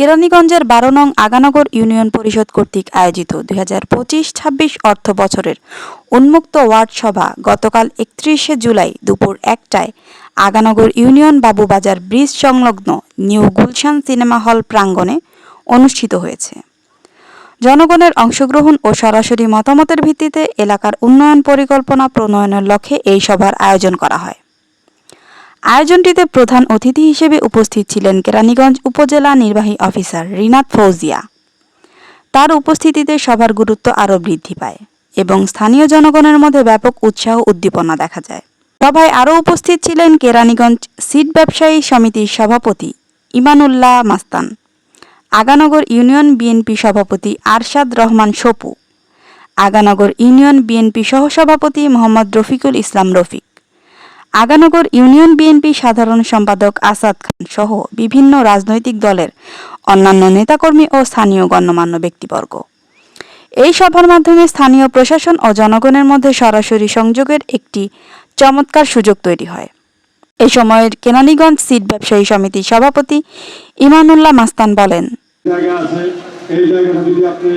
কেরানীগঞ্জের বারো নং আগানগর ইউনিয়ন পরিষদ কর্তৃক আয়োজিত দুই হাজার পঁচিশ ছাব্বিশ অর্থ বছরের উন্মুক্ত ওয়ার্ড সভা গতকাল একত্রিশে জুলাই দুপুর একটায় আগানগর ইউনিয়ন বাবুবাজার ব্রিজ সংলগ্ন নিউ গুলশান সিনেমা হল প্রাঙ্গণে অনুষ্ঠিত হয়েছে। জনগণের অংশগ্রহণ ও সরাসরি মতামতের ভিত্তিতে এলাকার উন্নয়ন পরিকল্পনা প্রণয়নের লক্ষ্যে এই সভার আয়োজন করা হয়। আয়োজনটিতে প্রধান অতিথি হিসেবে উপস্থিত ছিলেন কেরানীগঞ্জ উপজেলা নির্বাহী অফিসার রিনাত ফৌজিয়া। তার উপস্থিতিতে সভার গুরুত্ব আরও বৃদ্ধি পায় এবং স্থানীয় জনগণের মধ্যে ব্যাপক উৎসাহ উদ্দীপনা দেখা যায়। সভায় আরও উপস্থিত ছিলেন কেরানীগঞ্জ সিট ব্যবসায়ী সমিতির সভাপতি ইমানুল্লাহ মাস্তান, আগানগর ইউনিয়ন বিএনপি সভাপতি আরশাদ রহমান সপু, আগানগর ইউনিয়ন বিএনপি সহসভাপতি মোহাম্মদ রফিকুল ইসলাম রফিক। আগানগর ইউনিয়ন বিএনপি সাধারণ সম্পাদক আসাদ খান সহ বিভিন্ন রাজনৈতিক দলের অন্যান্য নেতাকর্মী ও স্থানীয় গণ্যমান্য ব্যক্তিবর্গ। এই সভার মাধ্যমে স্থানীয় প্রশাসন ও জনগণের মধ্যে সরাসরি সংযোগের একটি চমৎকার সুযোগ তৈরি হয়। এ সময়ের কেনানীগঞ্জ সিট ব্যবসায়ী সমিতির সভাপতি ইমানুল্লাহ মাস্তান বলেন, জায়গা আছে, এই জায়গাটা যদি আপনি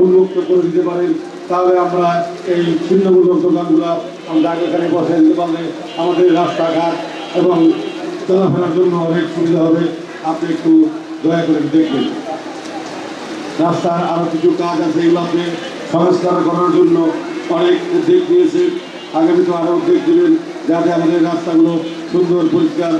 উন্মুক্ত করে দিতে পারেন তাহলে আমরা এই ছিন্নমূলক দোকানগুলো আমরা এখানে বসে দিতে পারলে আমাদের রাস্তাঘাট এবং চলাফেরার জন্য অনেক সুবিধা হবে। আপনি একটু দয়া করে দেখবেন। রাস্তার আরও কিছু কাজ আছে, এগুলো সংস্কার করার জন্য অনেক উদ্যোগ নিয়েছেন। আগামীতে আরও উদ্যোগ দেবেন যাতে আমাদের রাস্তাগুলো সুন্দর, পরিষ্কার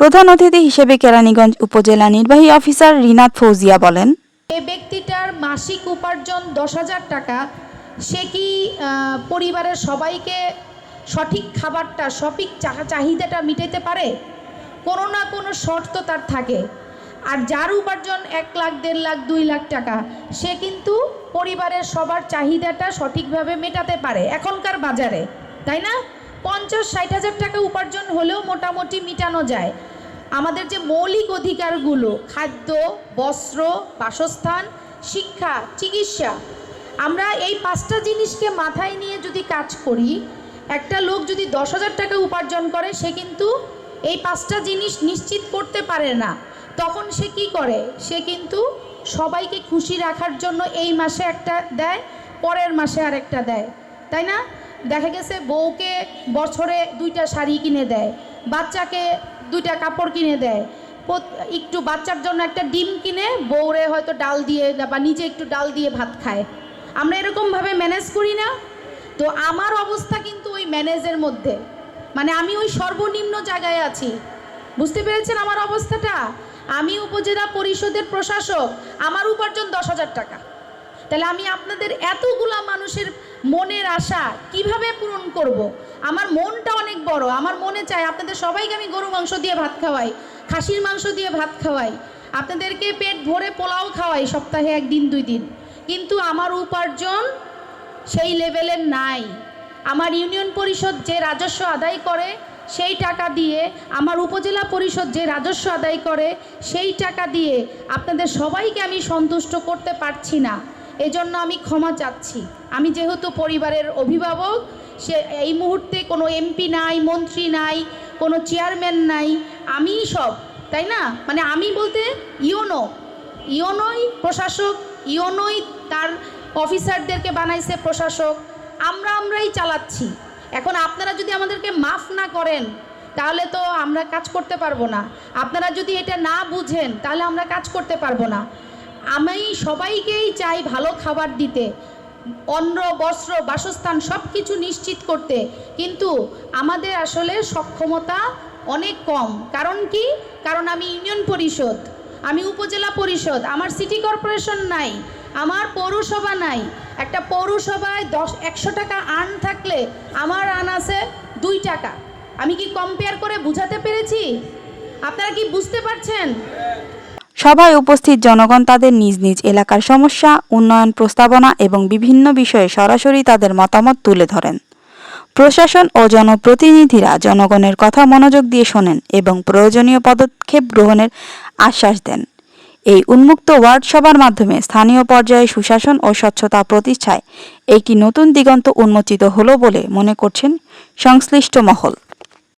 প্রধান অতিথি হিসেবে কেরানীগঞ্জ উপজেলা নির্বাহী অফিসার রিনাত ফৌজিয়া বলেন এই ব্যক্তিটার মাসিক উপার্জন দশ হাজার টাকা। সে কি পরিবারের সবাইকে সঠিক খাবারটা, সঠিক চাহিদাটা মিটাইতে পারে? কোনো না কোনো শর্ত তার থাকে। আর যার উপার্জন এক লাখ, দেড় লাখ, দুই লাখ টাকা, সে কিন্তু পরিবারের সবার চাহিদাটা সঠিকভাবে মেটাতে পারে এখনকার বাজারে, তাই না? পঞ্চাশ, ষাট হাজার টাকা উপার্জন হলেও মোটামুটি মিটানো যায়। আমাদের যে মৌলিক অধিকারগুলো, খাদ্য, বস্ত্র, বাসস্থান, শিক্ষা, চিকিৎসা, আমরা এই পাঁচটা জিনিসকে মাথায় নিয়ে যদি কাজ করি, একটা লোক যদি দশ হাজার টাকা উপার্জন করে, সে কিন্তু এই পাঁচটা জিনিস নিশ্চিত করতে পারে না। তখন সে কি করে? সে কিন্তু সবাইকে খুশি রাখার জন্য এই মাসে একটা দেয়, পরের মাসে আরেকটা দেয়। তাই না? দেখা গেছে বউকে বছরে দুইটা শাড়ি কিনে দেয়, বাচ্চাকে দুইটা কাপড় কিনে দেয়। একটু বাচ্চার জন্য একটা ডিম কিনে বউরে হয়তো ডাল দিয়ে বা নিজে একটু ডাল দিয়ে ভাত খায়। আমরা এরকমভাবে ম্যানেজ করি না। তো আমার অবস্থা কিন্তু ওই ম্যানেজের মধ্যে। মানে আমি ওই সর্বনিম্ন জায়গায় আছি। বুঝতে পেরেছেন আমার অবস্থাটা? আমি উপজেলা পরিষদের প্রশাসক, আমার উপার্জন দশ হাজার টাকা। তাহলে আমি আপনাদের এতগুলা মানুষের মনের আশা কীভাবে পূরণ করব। আমার মনটা অনেক বড়। আমার মনে চায় আপনাদের সবাইকে আমি গরু মাংস দিয়ে ভাত খাওয়াই, খাসির মাংস দিয়ে ভাত খাওয়াই, আপনাদেরকে পেট ভরে পোলাও খাওয়াই সপ্তাহে একদিন, দুই দিন। কিন্তু আমার উপার্জন সেই লেভেলের নাই। আমার ইউনিয়ন পরিষদ যে রাজস্ব আদায় করে, সেই টাকা দিয়ে, আমার উপজেলা পরিষদ যে রাজস্ব আদায় করে, সেই টাকা দিয়ে আপনাদের সবাইকে আমি সন্তুষ্ট করতে পারছি না। এজন্য আমি ক্ষমা চাচ্ছি। আমি যেহেতু পরিবারের অভিভাবক, সে এই মুহূর্তে কোনো এমপি নাই, মন্ত্রী নাই, কোনো চেয়ারম্যান নাই আমিই সব, তাই না? মানে আমি বলতে ইওনো, ইওনোই প্রশাসক, ইওনোই তার অফিসারদেরকে বানাইছে প্রশাসক। আমরা আমরাই চালাচ্ছি। এখন আপনারা যদি আমাদেরকে মাফ না করেন, তাহলে তো আমরা কাজ করতে পারব না। আপনারা যদি এটা না বুঝেন, তাহলে আমরা কাজ করতে পারব না। আমি সবাইকেই চাই ভালো খাবার দিতে, অন্ন, বস্ত্র, বাসস্থান সব কিছু নিশ্চিত করতে। কিন্তু আমাদের আসলে সক্ষমতা অনেক কম। কারণ কি? কারণ আমি ইউনিয়ন পরিষদ, আমি উপজেলা পরিষদ, আমার সিটি কর্পোরেশন নাই, আমার পৌরসভা নাই। একটা পৌরসভায় দশ, একশো টাকা আর্ন থাকলে আমার আর্ন আছে দুই টাকা। আমি কি কম্পেয়ার করে বুঝাতে পেরেছি? আপনারা কি বুঝতে পারছেন? সভায় উপস্থিত জনগণ তাদের নিজ নিজ এলাকার সমস্যা, উন্নয়ন প্রস্তাবনা এবং বিভিন্ন বিষয়ে সরাসরি তাদের মতামত তুলে ধরেন। প্রশাসন ও জনপ্রতিনিধিরা জনগণের কথা মনোযোগ দিয়ে শোনেন এবং প্রয়োজনীয় পদক্ষেপ গ্রহণের আশ্বাস দেন। এই উন্মুক্ত ওয়ার্ড সভার মাধ্যমে স্থানীয় পর্যায়ে সুশাসন ও স্বচ্ছতা প্রতিষ্ঠায় একটি নতুন দিগন্ত উন্মোচিত হলো বলে মনে করছেন সংশ্লিষ্ট মহল।